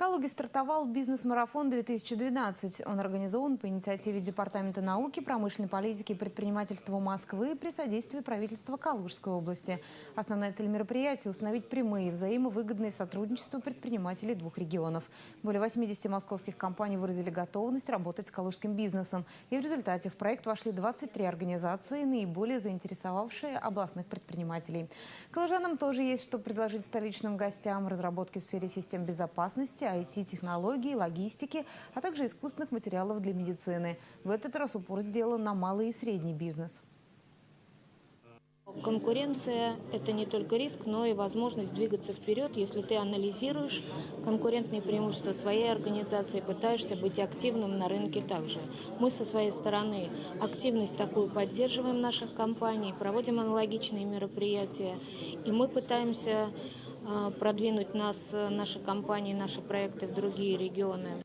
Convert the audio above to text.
Калуге стартовал «Бизнес-марафон-2012». Он организован по инициативе Департамента науки, промышленной политики и предпринимательства Москвы при содействии правительства Калужской области. Основная цель мероприятия – установить прямые взаимовыгодные сотрудничества предпринимателей двух регионов. Более 80 московских компаний выразили готовность работать с калужским бизнесом. И в результате в проект вошли 23 организации, наиболее заинтересовавшие областных предпринимателей. Калужанам тоже есть что предложить столичным гостям. Разработки в сфере систем безопасности, IT-технологий, логистики, а также искусственных материалов для медицины. В этот раз упор сделан на малый и средний бизнес. Конкуренция – это не только риск, но и возможность двигаться вперед, если ты анализируешь конкурентные преимущества своей организации, пытаешься быть активным на рынке также. Мы со своей стороны активность такую поддерживаем наших компаний, проводим аналогичные мероприятия, и мы пытаемся продвинуть нас, наши компании, наши проекты в другие регионы.